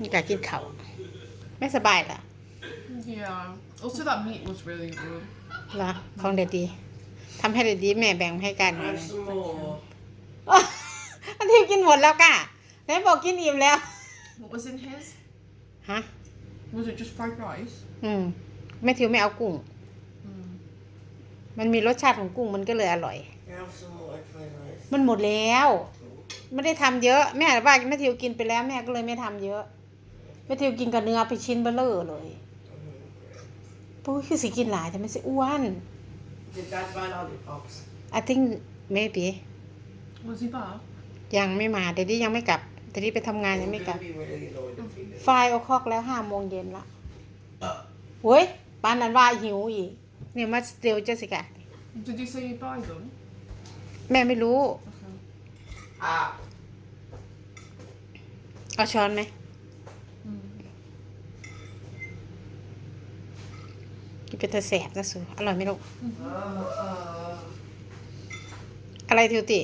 นี่กากินเขาวไม่สบายเหรอ Yeah. Also, that meat was really good. เหรอของเด็ดดีทำให้เด็ดดีแม่แบ่งให้กัน Have some more. อันที่กินหมดแล้วก่ะไหนบอกกินอิ่มแล้ว What was in his? ฮะ Was it just fried rice? อืมแม่ทิวไม่เอากุ้ง Mm. มันมีรสชาติของกุ้งมันก็เลยอร่อย Have some more egg fried rice. มันหมดแล้ว ไม่ได้ทำเยอะแม่ว่าแม่ทิวกินไปแล้วแม่ก็เลยไม่ทำเยอะแม่ทิวกินกับเนื้อไปชิ้นเบลเลอร์เลยปุ้ยคือสิกินหลายแต่ไม่สิอ้วน Did Dad buy lollipops? I think maybe Was he back? ยังไม่มาเดดดี้ยังไม่กลับเดดดี้ไปทำงานยัง I'm ไม่กลับ gonna be really low in the feeder. ไฟล์โอคอกแล้วห้าโมงเย็นละเฮ้ยปานนั้นว่าหิวอีกเนี่ยมาสเตลเจสิกะ Did you say you buy them? แม่ไม่รู้ Okay. Ah. เอาช้อนไหมกินเป็นตะแสบนะสูอร่อยไหมลูก อะไรทิวติ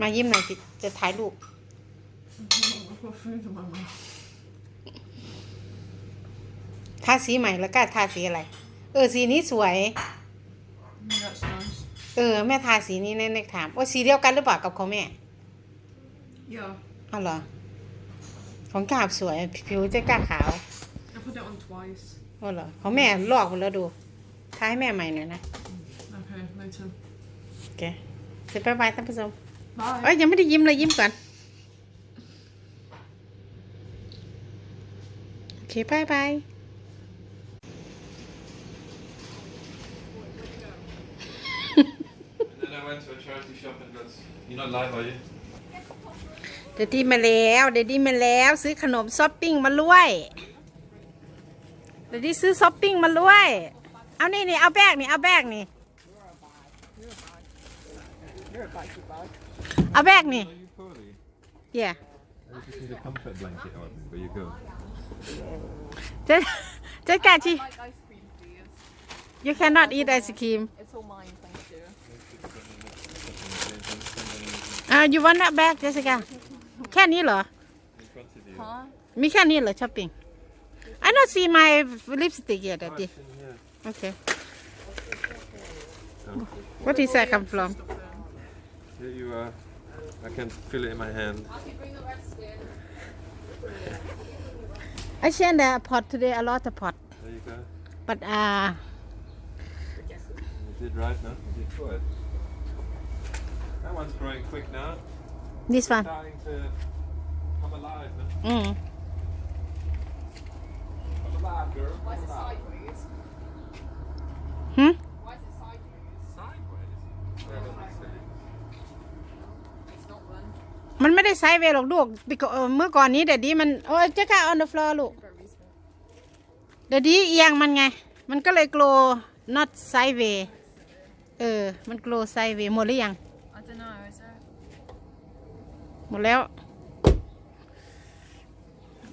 มายิ้มหน่อยสิจะถ่ายรูปทาสีใหม่แล้วก็ทาสีอะไร เออ สีนี้สวย เออแม่ทาสีนี้แน่ๆถามว่าสีเดียวกันหรือเปล่ากับของแม่ Yeah. เอาเหรอของกาบสวยผิวจะกล้าขาว I put it on twice. เอาเหรอของแม่ลอกหมดแล้วดูทาให้แม่ใหม่หน่อยนะ Okay, later. โอเคเสร็จบายบายท่านผู้ชม Bye. เอ้ยยังไม่ได้ยิ้มเลยยิ้มก่อน โอเคบายบาย And then I went to a charity shop and got. You're not live, are you? เดดดี้มาแล้วเดดดี้มาแล้วซื้อขนมช้อปปิ้งมาด้วยเดดดี้ซื้อช้อปปิ้งมาด้วย เอานี่นี่เอาแบกนี่เอาแบกนี่ เอาแบกนี่ Are you poorly? เย่ I just need a comfort blanket on where you go. เจ๊เจ๊กาชี like ice cream, please. you cannot eat ice cream It's all mine, thank you. อ่า you want that bag เจสสิกาแค่นี้เหรอ In front of you. Huh? มีแค่นี้เหรอช้อปปิ้ง I don't see my lipstick yet daddy In here. okay what is that come from Here you are. I can feel it in my hand. I send a pot today a lot of pot There you go. but uh You did right now. You did good. That one's growing quick now. this one Starting to come alive now. อืม Come alive, girl. Why is Come it alive. sideways? หึ Why is it sideways? Sideways. Wherever they say. It's not one. มันไม่ได้ไซส์เวย์หรอกลูก because เอ่อเมื่อก่อนนี้เดี๋ยวนี้มัน โอ้ยเจ๊ค่ะ on the floor ลูก Very small. เดี๋ยวนี้เอียงมันไง มันก็เลย grow not sideways เออ มัน grow sideways หมดหรือยัง I don't know, is it? หมดแล้ว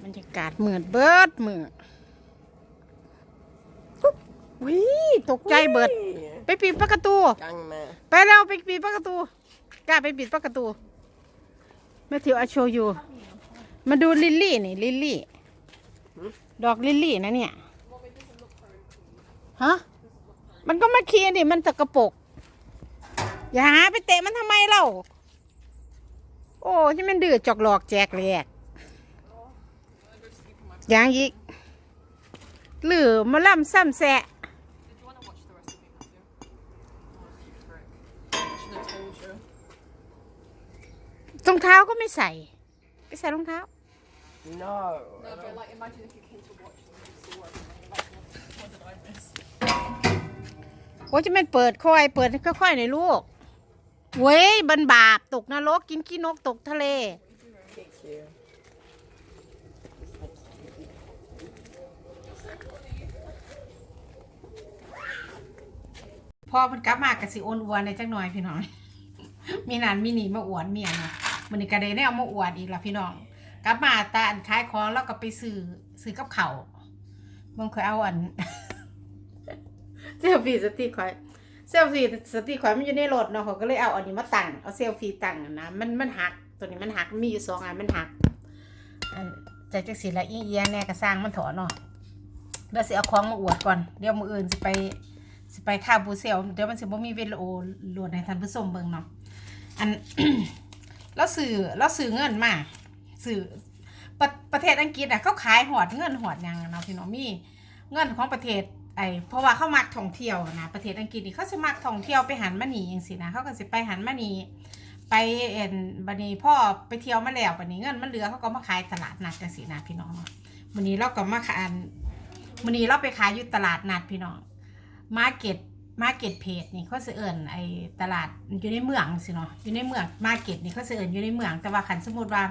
บรรยากาศเหมือดเบิดเหมือดวิตกใจเบิด ไปปิดประตู Gang man. ไปแล้วไปปิดประตูกล้าไปปิดประตูแม่ทิวอาโชยูมาดูลิลลี่นี่ลิลลี่ ดอกลิลลี่นะเนี่ย ฮะ มันก็มาเคลียร์ดิมันตะกระปรก อย่าหาไปเตะมันทำไมเล่า โอ้ที่มันดื้อจอกหลอกแจกแหลกอย่างอีกหรือมาล่ำซ้ำแสะ Did you want to watch the recipe, Matthew? Oh, you frick. I should have told you. รองเท้าก็ไม่ใส่ ไปใส่รองเท้า No. No, but like, imagine if you came to watch them and you saw everything. You're like, what, what did I miss? โอ้จะไม่เปิดค่อย เปิดค่อยๆหน่อยลูก เว้ยบันบาปตกนรกกินขี้นกตกทะเล Thank you. พ่อเพิ่นกลับมากะสิโอนอวนในจังหน่อยพี่น้อง มีนานมีหนีมาอวนเมียนะมันนี่กระเดได้เอามาอวดอีกละพี่น้อง กลับมาตาอันขายของแล้วก็ไปซื้อซื้อกับเขาวเบิ่งค่อยเอาอันเซลฟี่สติคอยเซลฟี่สติคอยมันอยู่ในรถเนาะเขาก็เลยเอาอันนี้มาตั้งเอาเซลฟี่ตั้งนะมันมันหักตัวนี้มันหักมีอยู่สองอันมันหักอันจจักสีละอีเอียแน่ก็สร้างมันถอนเนาะเดี๋ยวสิเอาของมาอวดก่อนเดี๋ยวมืออื่นสิไปสิไปค่าบูเซลเดี๋ยวมันสิบ่มีเวิดีโอโหลดให้ท่านผู้ชมเบิ่งเนาะอันเราสื่อเราสื่อเงินมาสื่อประประเทศอังกฤษอะเขาขายหอดเงินหอดยังเนาะพี่น้องมีเงินของประเทศ ไอเพราะว่าเขามักท่องเที่ยวนะประเทศอังกฤษนี่เขาสิมักท่องเที่ยวไปหันมาหนีอย่างสินะเขาก็สิไปหันมาหนีไปเอ็นบันนี้พ่อไปเที่ยวมาแล้วบันนี้เงินมันเหลือเขาก็มาขายตลาดนัดจังสินะพี่น้องเนาะวันนี้เราก็มาขายวันนี้เราไปขายอยู่ตลาดนัดพี่น้องมาเก็ตมาเก็ตเพจนี่เขาสิเอิญไอตลาดอยู่ในเมืองสิเนาะอยู่ในเมืองมาเก็ตนี่เขาสิเอิญอยู่ในเมืองแต่ว่าขันสมมติว่า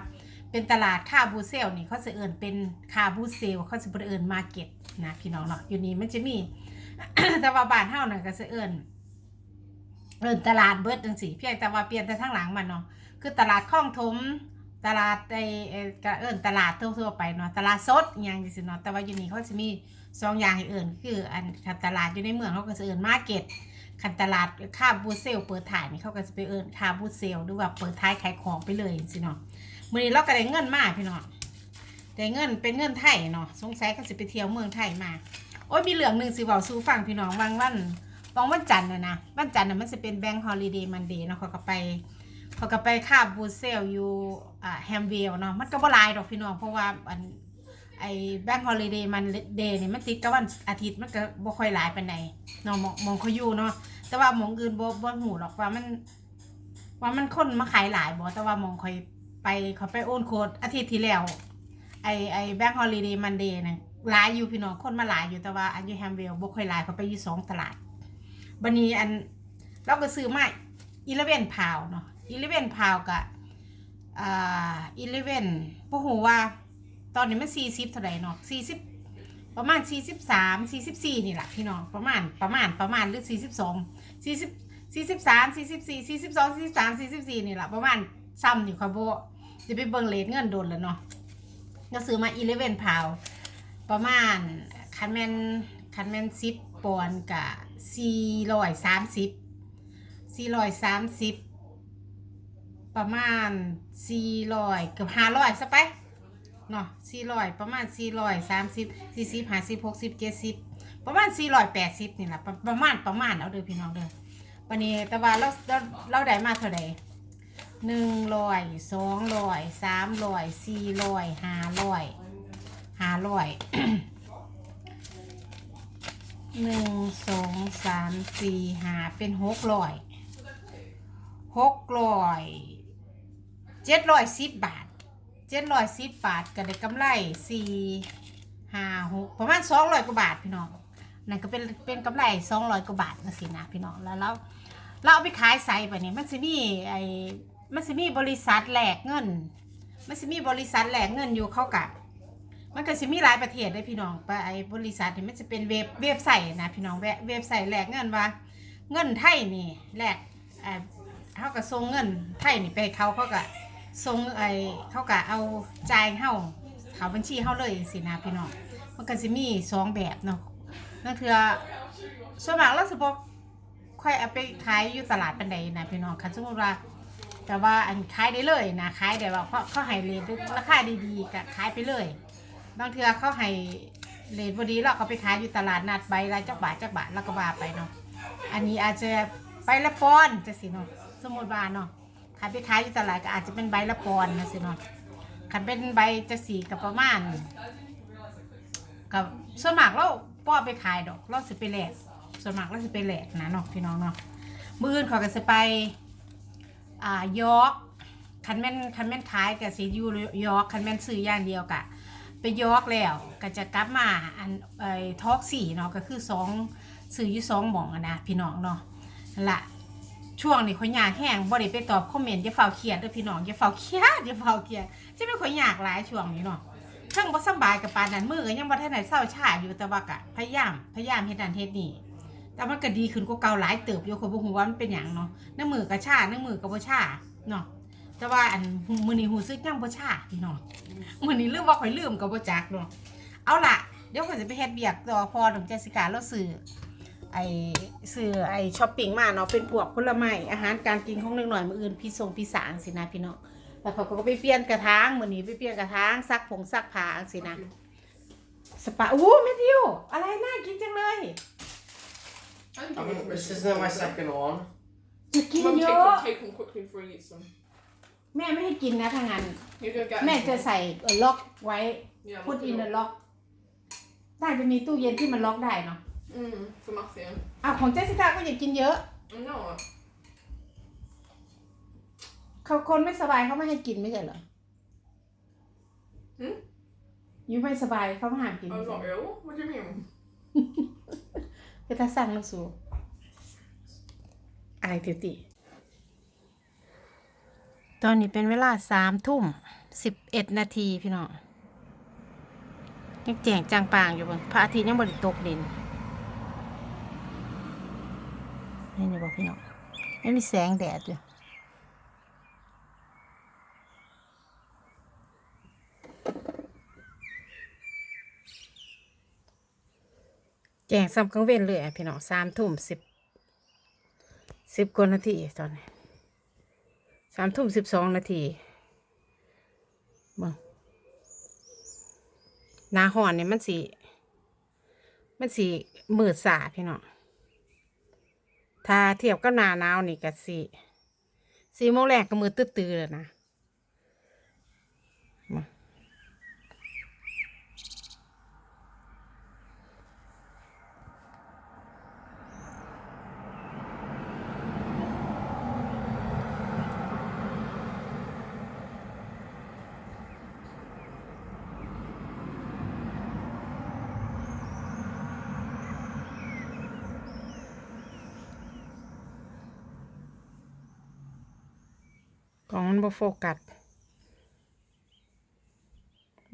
เป็นตลาดคาบูเซลนี่เขาจะเอิญเป็นคาบูเซลเขาจะบ่ได้เอิญมาเก็ตนะพี่น้องเนาะอยู่นี่มันจะมี แต่ว่าบ้านเฮานั่นก็จะเอิญเอิญตลาดเบิร์ดจังซี่เพียงแต่ว่าเปลี่ยนแต่ทางหลังมันเนาะคือตลาดคลองถมตลาดไอ้ไอ้ก็เอิญตลาดทั่วๆไปเนาะตลาดสดอย่างจังซี่เนาะแต่ว่าอยู่นี่เขาจะมีสองอย่างให้เอิญคืออันคันตลาดอยู่ในเมืองเขาก็จะเอิญมาร์เก็ตคันตลาดค่าบูเซลเปิดถ่ายนี่เขาก็จะไปเอิญค่าบูเซลหรือว่าเปิดท้ายขายของไปเลยจังซี่เนาะ มื่อนี้เราก็ได้เงินมาพี่น้องได้เงินเป็นเงินไทยเนาะสงสัยก็สิไปเที่ยวเมืองไทยมา โอ้ยมีเหลืองหนึ่งสิเว้าสู่ฟังพี่น้องบางวันบางวันจันทร์นะนะวันจันทร์น่ะมันจะเป็นแบงค์ฮอลิเดย์มันเดย์เนาะเขาก็ไปเขาก็ไปคาบบูเซลอยู่อ่าแฮมเวลเนาะมันก็บ่ลายดอกพี่น้องเพราะว่าอันไอ้แบงค์ฮอลิเดย์มันเดย์เนี่ยมันติดกับวันอาทิตย์มันก็บ่ค่อยหลายไปานเนาะมองมองเขาอยู่เนาะแต่ว่ามองอื่นบ่บ่หูหรอกว่ามัน ว่ามันคนมาขายหลายบ่แต่ว่ามองคอย ไปเขาไปโอนโค้ดอาทิตย์ที่แล้ว ไอไอแบงค์ฮอลิเดย์มันเดย์นะหลายอยู่พี่น้องคนมาหลายอยู่แต่ว่าอันยูแฮมเวลบ่ค่อยหลายเขาไปอยู่สองตลาดบันนี้อันเราก็ซื้อมาอีเลเวนพาวเนาะอีเลเวนพาวกับอ่าอีเลเวนพวกหูว่า ตอนนี้มันสี่สิบเท่าไหร่เนาะสี่สิบประมาณสี่สิบสามสี่สิบสี่นี่แหละพี่น้องประมาณประมาณประมาณหรือสี่สิบสองสี่สิบสี่สิบสามสี่สิบสี่สี่สิบสองสี่สิบสามสี่สิบสี่นี่แหละประมาณซ้ำอยู่ค่ะโบ จะไปเบิ่งเลทเงินโดนแล้วเนาะก็ซื้อมา11พาวประมาณคันแมนคันแมนซิปปอนกับ430 430ประมาณ400เกือบ500ซะไปเนาะ400ประมาณ430 40 50 60 70ประมาณ480นี่แหละประประมาณประมาณเอาเด้อพี่น้องเด้อวันนี้แต่ว่าเราเราเราได้มาเท่าไหร่ หนึ่งร้อยสองร้อยสามร้อยสี่ร้อยห้าร้อยห้าร้อยหนึ่งสองสามสี่ห้าเป็นหกร้อยหกร้อยเจ็ดร้อยสิบบาทเจ็ดร้อยสิบบาทก็ได้กำไรสี่ห้าหกประมาณสองร้อยกว่าบาทพี่น้องนั่นก็เป็นเป็นกำไรสองร้อยกว่าบาทนะสินะพี่น้องแล้วเราเราเอาไปขายใส่ไปนี่มันจะมีไอ มันจะมีบริษัทแหลกเงิน มันจะมีบริษัทแหลกเงินอยู่เข้ากับมันก็จะมีหลายประเทศเลยพี่น้องไปไอ้บริษัทนี่มันจะเป็นเว็บเว็บไซต์นะพี่น้องเว็บไซต์แหลกเงินว่า เงินไทยนี่แหลกเอ่อเขาก็ส่งเงินไทยนี่ไปเขาเขาก็ส่งไอ้เขาก็เอาจ่ายเฮาเขาบัญชีเฮาเลยสินะพี่น้องมันก็จะมีสองแบบเนาะนั่นคือส่วนมากเราสิบอกค่อยเอาไปขายอยู่ตลาดปันใดนะพี่น้องคันสมมติว่า แต่ว่าอันขายได้เลยนะขายได้ว่าเขาเขาให้เรทราคาดีๆก็ขายไปเลย บางเทื่อเขาให้เรทพอดีเราก็ไปขายอยู่ตลาดนัดใบละจักบาทจักบาทแล้วก็บาไปเนาะอันนี้อาจจะใบละปอนจะสิเนาะสมมติว่าเนาะขายไปขายอยู่ตลาดก็อาจจะเป็นใบละปอนนะสิเนาะคันเป็นใบจะสีกับประมาณกับส่วนมากเราป้อไปขายดอกเราสิไปแหลกส่วนมากเราสิไปแหลกนะเนาะพี่น้องเนาะมืออื่นขาก็จะไป อ่ายอกคันแม่นคันแม่นขายกับสีอยู่ยอกคันแม่นซื้ออย่างเดียวกะ ไปยอกแล้วก็จะกลับมาอันไอ้ทอกสี่เนาะก็คือสองซื้ออยู่สองหม่องอะนะพี่น้องเนาะละช่วงนี้ข่อยยากแห้งบ่ได้ไปตอบคอมเมนต์อย่าเฝ้าเครียดเด้อพี่น้องอย่าเฝ้าเครียดอย่าเฝ้าเครียดจะเป็นข่อยยากหลายช่วงนี้เนาะทั้งบ่สบายกับปานนั้นมือก็ยังบ่ทันได้เศร้าชาอยู่แต่ว่ากะพยายามพยายามเฮ็ดนั่นเฮ็ดนี่ แต่มันก็ดีขึ้นกว่าเก่าหลายเติบอยู่คนบ่ฮู้ว่ามันเป็นหยังเนาะน้ำมือก็ชาน้ำมือก็บ่ชาเนาะแต่ว่าอันมื้อนี้ฮู้สึกยังบ่ชาพี่น้องมื้อนี้ลืมว่าข่อยลืมก็บ่จักเนาะเอาล่ะเดี๋ยวข่อยจะไปเฮ็ดเวียกต่อพอดองเจสิกาเราซื้อไอ้ซื้อไอ้ช้อปปิ้งมาเนาะเป็นพวกผลไม้อาหารการกินของเด็กหน่อยมื้ออื่นพี่ส่งพี่สางสินะพี่น้องแล้วเขาก็ไปเปลี่ยนกระถางมื้อนี้ไปเปลี่ยนกระถางซักผงซักผ้าจังซี่นะสปาโอ้แมทธิวอะไรน่ากินจังเลย I think I you think can this really isn't my good. second one. จะกิน Mum, เย take อะ them, take them quickly before he eats them. แม่ไม่ให้กินนะถ้างั้น You're gonna get แม่ them. จะใส่ล็อกไว้ Yeah, พุท lock อิน it up. ล็อกได้จะมีตู้เย็นที่มันล็อกได้เนาะ Mm, for Matthew. อ้าวของเจสสิก้าก็อย่ากินเยอะ I know. เขาคนไม่สบายเขาไม่ให้กินไม่ใช่เหรอหืมยูไม่สบายเขาไม่ห้ามกิน I was not ill. What do you mean? คือถ้าสั่งแล้วสูอะไรติวติตอนนี้เป็นเวลาสามทุ่มสิบเอ็ดนาทีพี่น้องยังแจ่งจางปางอยู่บงพระอาทิตย์ยังบริตกดินนี่นี่บอกพี่น้องไม่มีแสงแดดอยู่ แจงซ้ำกลางเว้นเลยพี่น้องสามทุ่มสิบสิบกว่านาทีตอนนี้สามทุ่มสิบสองนาทีเบิ่งนาหอนเนี่ยมันสีมันสีมืดสาพี่น้องถ้าเทียบกับหนาหนาวนี่ก็สีสีโมงแรกก็มือตื้อๆเลยนะ ของมันบ่โฟกัส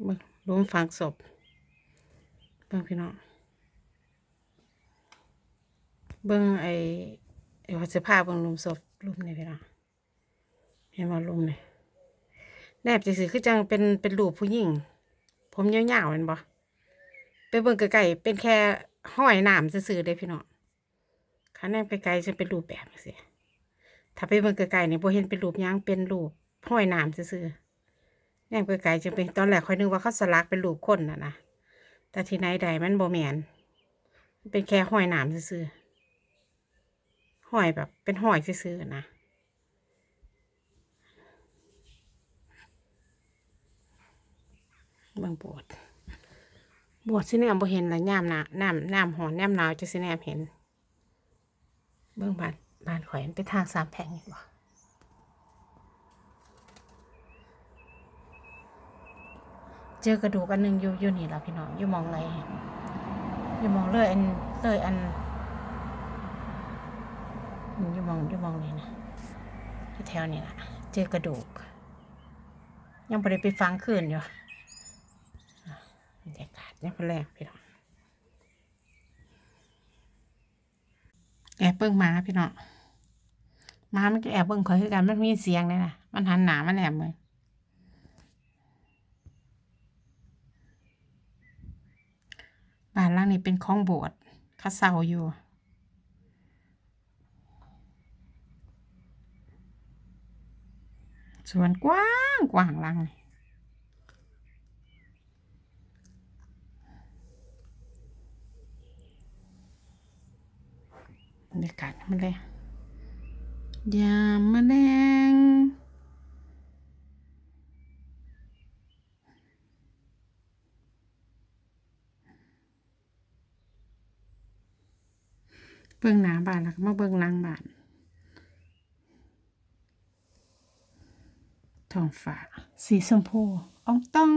เบิ่งลุมฝังศพเบิ่งพี่น้องเบิ่งไอ้ไอ้วัสภาพเบิ่งลุมศพลุมนี่พี่น้องเห็นว่าลุมนี่แนบจังซี่คือจังเป็นเป็นรูปผู้หญิง ผมยาวๆแม่นบ่ไปเบิ่งไกลๆเป็นแค่ห้อยหน้ำซื่อๆเด้พี่น้องคันแนบไกลๆจะเป็นรูปแบบจังซี่ ถ้าไปเบิ่งไกลๆนี่บ่เห็นเป็นรูปหยังเป็นรูปห้อยน้ำซื่อๆแนมไกลๆจะเป็นตอนแรกค่อยนึกว่าเขาสลักเป็นรูปคนน่ะนะแต่ที่ไหนใดมันบ่แม่นเป็นแค่ห้อยน้ำซื่อๆห้อยแบบ เป็นห้อยซื่อๆนะเบิ่งปวดบวชสิแนมบ่เห็นละยามหนาน้ำน้ำหอนน้ำหนาวจะสิแนมเห็น เบื้องบ้าน บ้านข่อยมันเป็นทางสามแผงเห็นบ่เจอกระดูกอันหนึ่งอยู่อยู่นี่ละพี่น้องอยู่มองไรอยู่มองเลยอันเลยอันอยู่มองอยู่มองนี่นะที่แถวนี้ละเจอกระดูก ยังไม่ได้ไปฟังคืนอยู่บรรยากาศยังเป็นแรกพี่น้อง แอบ เบิ่งหมาพี่น้องหมามันก็แอบเบิ่งข่อยคือกันมันมีเสียงเลยนะมันหันหนามันแอบเลยบ้านหล่างนี้เป็นของโบสถ์เขาเศร้าอยู่สวนกว้างกว้างหลังนี่ บรรยากาศมันเลยยามมะแรงเบื้องหน้าบ้านแล้วก็มาเบื้องหลังบ้านทองฟ้าสีชมพูอ่องต้อง